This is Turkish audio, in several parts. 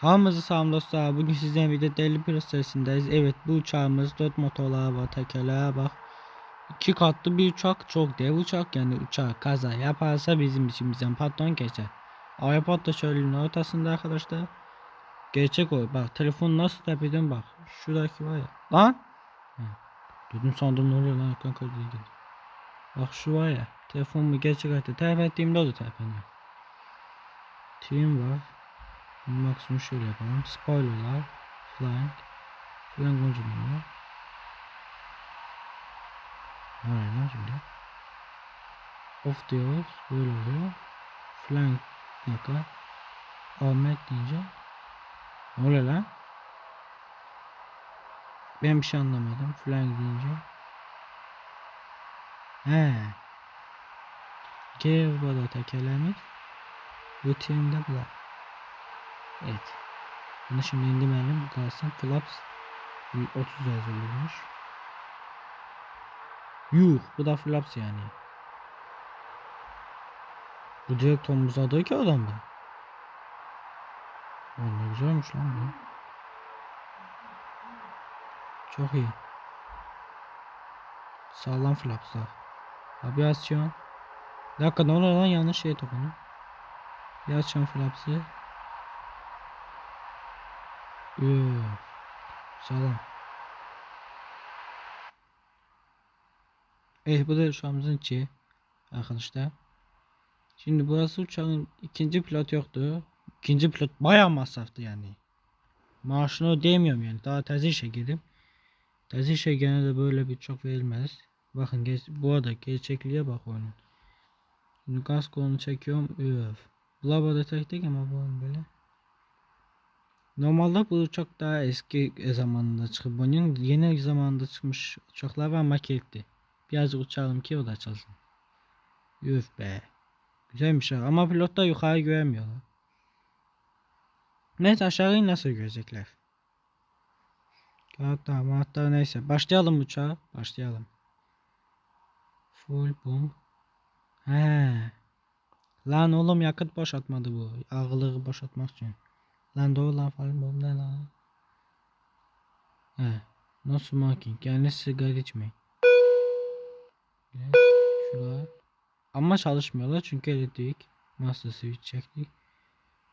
Hamınızı salam dostlar. Bugün sizden bir de deli sesindeyiz. Evet bu uçağımız 4 motorları var tekerleğe bak. İki katlı bir uçak çok dev uçak yani uçak kaza yaparsa bizim içimizden patron geçer. iPod da şöyle ortasında arkadaşlar. Gerçek o bak telefon nasıl tepeden bak. Şuradaki var ya. Lan. Dedim sandım ne oluyor lan kanka dedim. Bak şu var ya. Telefonumu gerçek hayatta telef ettiğimde o da. Team var. Maksimum şöyle yapalım. Spoilerlar, flank, flank ucunu. Aynen şimdi. Off diyoruz. Böyle oluyor. Flank yaka. Ahmet deyince. Ne oluyor lan? Ben bir şey anlamadım. Flank deyince. He. Gear burada tekerlemiz. Rutininde bu da. Evet. Bunu şimdi indirelim. Bu kalsın. Flaps 30 yazılıyormuş. Yuh. Bu da flaps yani. Bu direkt omuzadı ki adamda. Lan ne güzelmiş lan bu. Çok iyi. Sağlam flapslar. Aviasyon. Bir dakika ne oluyor lan yanlış şey dokunu. Bir açacağım flapsı. Üf. Sağlam. Eh bu da uçağımızın içi. Arkadaşlar. Şimdi burası uçağın ikinci pilot yoktu. İkinci pilot bayağı masraftı yani. Maaşını ödeyemiyorum yani. Daha tezi işe girdim. Tezi işe genelde böyle bir çok verilmez. Bakın bu arada gerçekliğe bak oyunun. Şimdi gaz kolunu çekiyorum. Üf. Lava tek ama bu böyle. Normalde bu uçak daha eski zamanında çıkıp bunun yeni zamanında çıkmış uçaklar var maketli. Birazcık uçalım ki o da çalsın. Üf be. Güzelmiş ama pilotlar yukarı göremiyorlar. Neyse aşağıyı nasıl görecekler? Hatta hatta neyse başlayalım uçağa. Başlayalım. Full boom. He. Lan oğlum yakıt boşaltmadı bu. Ağırlığı boşaltmak için. Lan doğru lan falan bu ne lan? He. No smoking. Yani sigara içmeyin. Evet, şuraya. Ama çalışmıyorlar çünkü elektrik. Master switch çektik.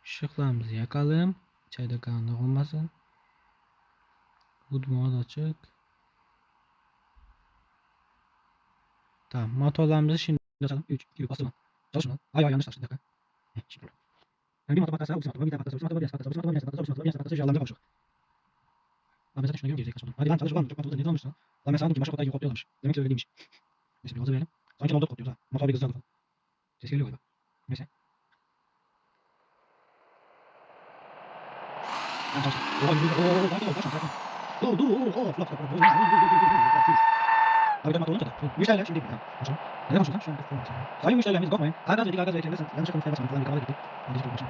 Işıklarımızı yakalım. İçeride karanlık olmasın. Hood mod açık. Tamam. Motorlarımızı şimdi açalım. 3, 2, bastım. Çalışın lan. Ay ay yanlış açtım. Bir dakika. Heh, Şimdi. Yani bir motor patlarsa, bu motor bir daha patlarsa, bu motor bir daha patlarsa, bu motor bir daha patlarsa, bu motor bir daha patlarsa, jağlarımıza kavuştuk. Lan ben zaten şuna göre gerizekalı Hadi lan çalış ulan çok patladı. Ne olmuş lan? Lan ben sandım ki başka kodlar gibi kodluyorlarmış. Demek ki öyle değilmiş. Neyse bir hazır verelim. Sanki motor kodluyoruz ha. Motor bir hızlı aldı. Ses geliyor galiba. Neyse. Lan çalış. Oha yürü. Oo oo oo. Sakin ol. Kaçma sakin. Dur dur. Oo oo. Flap flap. Dur dur dur dur. Abi de motor olunca da. Müşteriler şimdi. Ha. Konuşalım. Neden konuşuyorsun? Şu an telefon var. Sayın müşterilerimiz korkmayın. Argaz verdik argaz verirken de yanlış akıllı basmayın falan bir kamera gitti. Hadi çıkalım başına.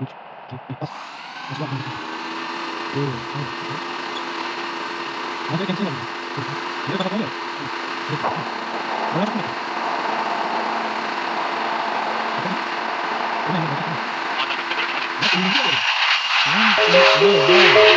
3, 2, 1, bas. Bas bas. Oo. oo. Hadi kendisine bak. Yere kapat oluyor. Buraya bakma. Bu ne? Bu ne? Bak, ünlü oluyor. Oo.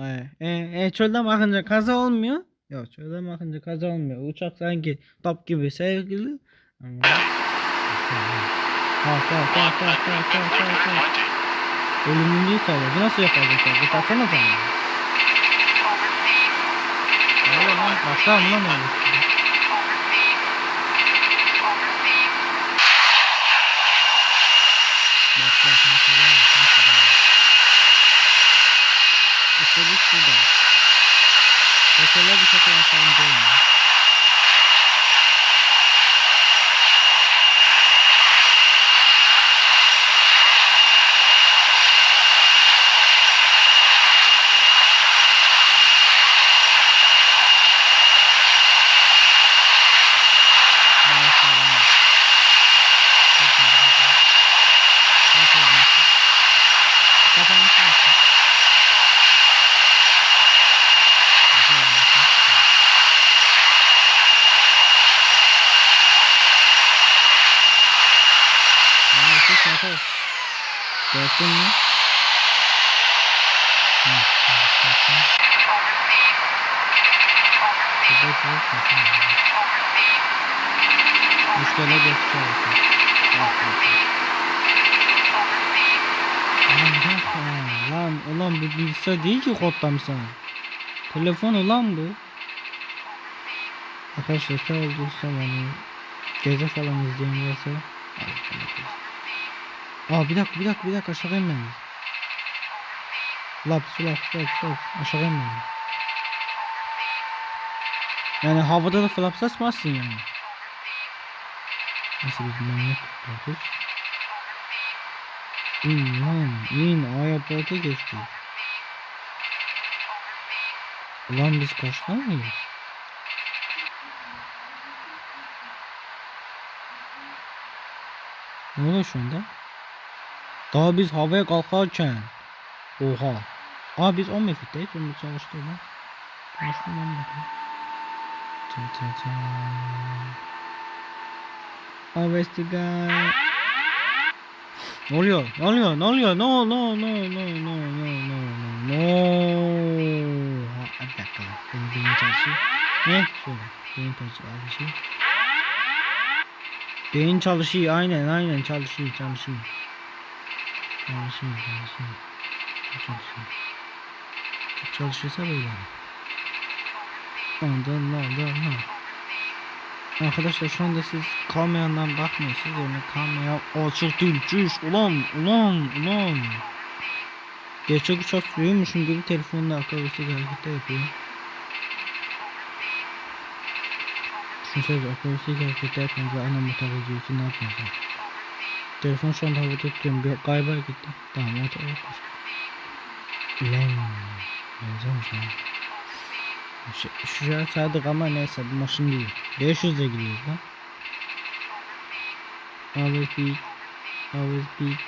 E, e, çölden bakınca kaza olmuyor. Yok çölden bakınca kaza olmuyor. Uçak sanki top gibi sevgili. Ama... Kalk kalk kalk kalk kalk kalk kalk kalk. Ölümlülüğü sağlıyor. Bu nasıl yapacak? Gıtasana zaman. Öyle lan. Baksana lan öyle. Bak bak nasıl var. Üstelik şurada. Mesela bir şaka yapalım değil mi? Gördün attın mı? Müşteriler basıyor. Lan ulan bu bilgisayar değil ki kodlam sana. Telefon ulan bu. Arkadaşlar sağ şey olun. Hani gece falan izleyin varsa. Aa bir dakika bir dakika bir dakika aşağı inmemiz. Laps laps laps laps aşağı inmemiz. Yani havada da flaps açmazsın yani. Nasıl biz manyak tutuyoruz? İn lan in airport'a geçti. Ulan biz kaçtan mıyız? Ne oluyor şu anda? Daha biz havaya kalkarken. Oha. Aa biz 10 mefitteyiz. Onu çalıştı lan. Çalıştı lan çın. Always the guy. Ne oluyor? Oluyor? Oluyor? No no no no no no no no no. Ha, bir dakika. Benim beyin çalışıyor. Ne? Şöyle. Beyin çalışıyor. Beyin çalışıyor. Aynen aynen çalışıyor çalışıyor. Çalışıyor. Çalışıyor. Çok çalışıyorsa böyle. Ondan ondan ondan. Arkadaşlar şu anda siz kameradan bakmıyorsunuz yani kamera açık değil cüş ulan ulan ulan Gerçek uçak sürüyormuşum gibi telefonla akıllısı hareketler yapıyor Düşünsenize akıllısı hareketler yapınca aynı motor gidiyorsun ne yapıyorsun Telefon şu anda havada tutuyorum. Bir galiba gitti. Tamam motor yapmış Ulan benzemiş lan. Şu- Şuraya sardık ama neyse bu maşın değil. 500 ile gidiyoruz lan. Always beat Always beat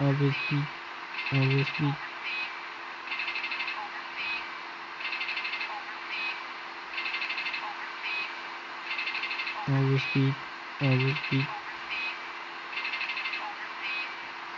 Always beat Always beat Always beat Always beat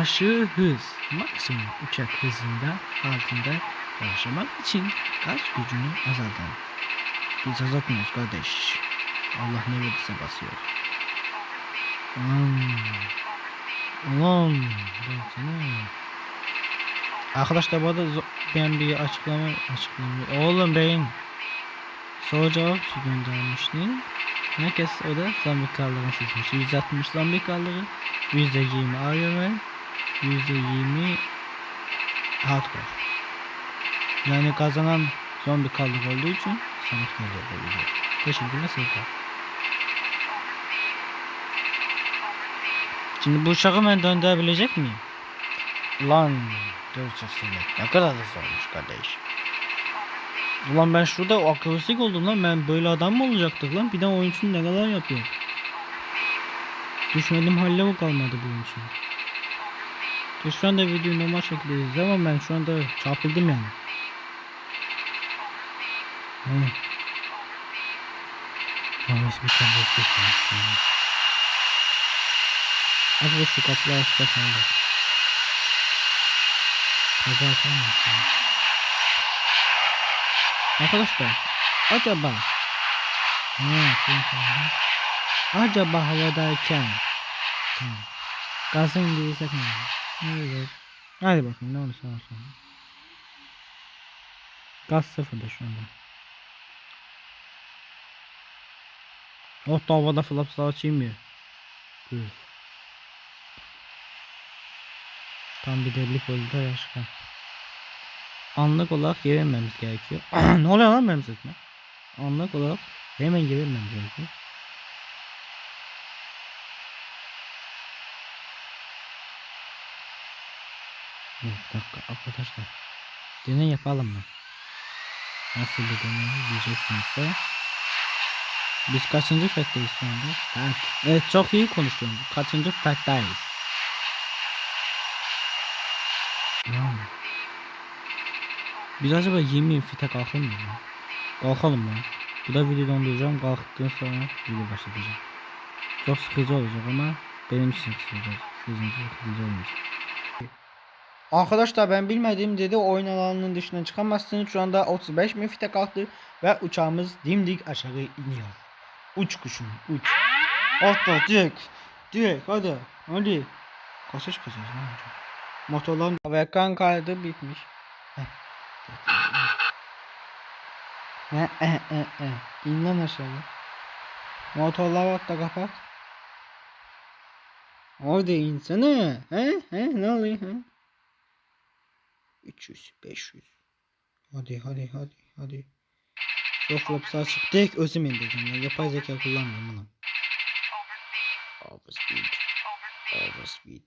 Aşırı hız, maksimum uçak hızında altında yaşamak için gaz gücünü azaltan. Biz azaltmıyoruz kardeş. Allah ne verirse basıyor. Ulan. Ulan. Baksana. Arkadaşlar bu arada ben bir açıklama açıklama. Oğlum beyin soru cevap şu göndermişti. Herkes o da zombi karlarını seçmiş. 160 zombi karları, %20 Iron %20 Hardcore. Yani kazanan zombi karlık olduğu için sanık oluyor. Teşekkürler Sevda. Şimdi bu uçağı ben döndürebilecek miyim? Lan dövüşürsün ne kadar da zormuş kardeş. Ulan ben şurada akrobatik oldum lan ben böyle adam mı olacaktık lan bir de oyuncunun ne kadar yapıyor. Düşmedim halle mi kalmadı bu oyuncunun. Ve şu anda videoyu normal şekilde izleyeceğim ama ben şu anda çarpıldım yani. Hmm. Ama hiçbir tane yok. Az boş şu kapıları açsak ne. Kaza yapamazsın. Arkadaşlar acaba hmm, acaba havadayken hmm. gazın değilsek ne? Evet. Hadi bakalım ne olursa olsun. Gaz sıfırda şu anda. Oh da havada flaps açayım ya. Buyur. Tam bir deli polide yaşkan. Anlık olarak gerilmemiz gerekiyor. ne oluyor lan benim sesime? Anlık olarak hemen gerilmemiz gerekiyor. Bir dakika arkadaşlar. Deney yapalım mı? Nasıl bir deney diyeceksinizse. Biz kaçıncı fettayız şu anda? Evet. çok iyi konuşuyorum. Kaçıncı fettayız? Yani. Biz acaba 20 fite kalkalım mı? Kalkalım mı? Bu da video donduracağım. Kalktıktan sonra video başlatacağım. Çok sıkıcı olacak ama benim için sıkıcı olacak. Sizin için sıkıcı olmayacak. Arkadaşlar ben bilmediğim dedi oyun alanının dışına çıkamazsınız. Şu anda 35 bin fite kalktı ve uçağımız dimdik aşağı iniyor. Uç kuşum uç. Hatta direkt. Direkt hadi. Hadi. Kaçış kaçış lan hocam. Motorların ve kaydı bitmiş. Ne e e e. İn lan aşağıya. Motorları at da kapat. Orada insene. He? He? Ne oluyor? He? 300, 500. Hadi hadi hadi hadi. Sofra sağ çık. Direkt özüm indireceğim. Ya. Yapay zeka kullanmıyorum lan. Overspeed. Overspeed.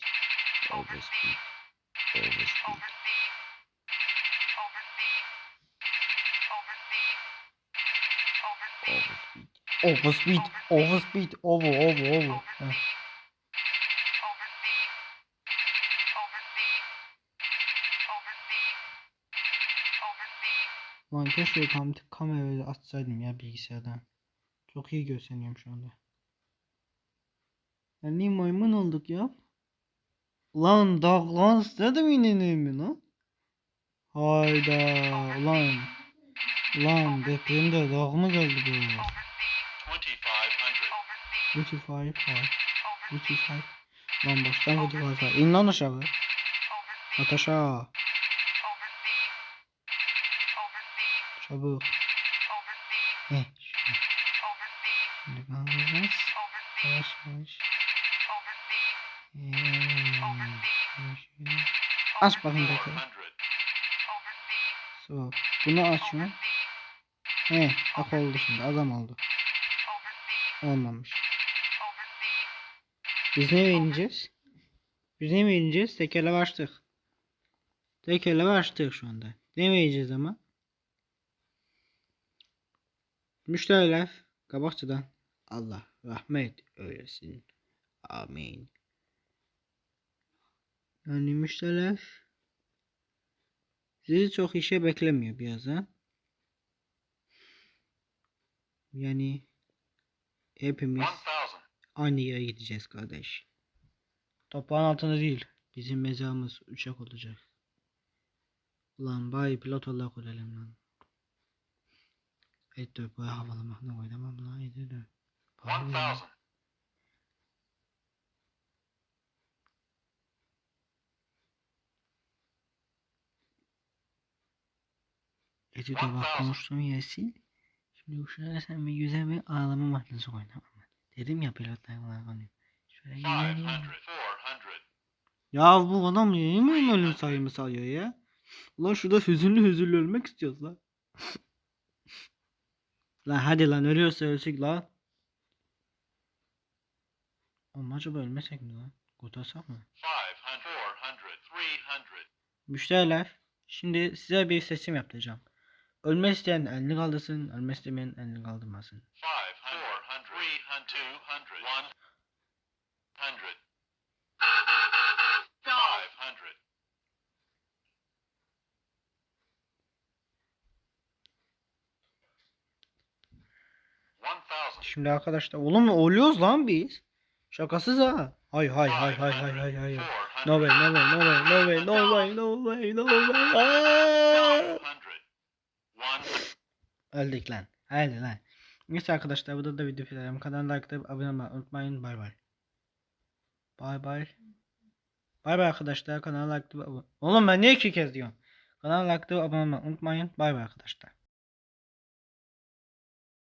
Overspeed. Overspeed. Overspeed. Overspeed. Overspeed. Over over over. Heh. Lan keşke kam kamerayı açsaydım ya bilgisayardan. Çok iyi gösteriyorum şu anda. Ya niye maymun olduk ya? Lan dağlan istedim yine mi lan? Hayda lan. Lan depremde dağ mı geldi bu? 2500. 25 var. 25. Lan baştan 25 var. İn lan aşağı. At aşağı. Heh. Şöyle. Şimdi kalacağız. Yavaş yavaş. Aç bakayım. 400. So, bunu açma. He, bak oldu şimdi. Adam oldu. Olmamış. Biz ne ineceğiz? Biz ne ineceğiz? Tekerle açtık. Tekerle açtık şu anda. Ne yiyeceğiz ama? Müşteriler kabakçıdan Allah rahmet eylesin. Amin. Yani müşteriler sizi çok işe beklemiyor birazdan. Yani hepimiz 1000. aynı yere gideceğiz kardeş. Toprağın altında değil. Bizim mezarımız uçak olacak. Ulan bari pilot olarak ölelim lan. Et dur bu havalamak ne oynamam lan hadi dur. Bari 1000. ya. Eti de bak konuştuğum yeri sil. Şimdi şuraya sen bir güzel bir ağlama mahnesi oynamam. Dedim ya pilotlar var hani. Şöyle güzel 500. ya. 400. Ya bu adam niye mi ölüm sayımı sayıyor ya? Ulan şurada hüzünlü hüzünlü ölmek istiyoruz lan. Lan hadi lan ölüyorsa ölsek lan. Ama acaba ölmesek mi lan? Kurtarsak mı? 500. 400. 300. Müşteriler şimdi size bir seçim yapacağım. Ölmek isteyen elini kaldırsın, ölmek istemeyen elini kaldırmasın. 500. 400. 300. 200. 100. 500. One thousand. Şimdi arkadaşlar oğlum oluyoruz lan biz. Şakasız ha. Hay hay hay hay hay hay hay. No way no way no way no way no way no way no way. Aa! Öldük lan. Hadi lan. Neyse arkadaşlar burada da video bitirelim. Kanala like atıp abone olmayı unutmayın. Bay bay. Bay bay. Bay bay arkadaşlar. Kanala like atıp abone Oğlum ben niye iki kez diyorum? Kanala like atıp abone olmayı unutmayın. Bay bay arkadaşlar.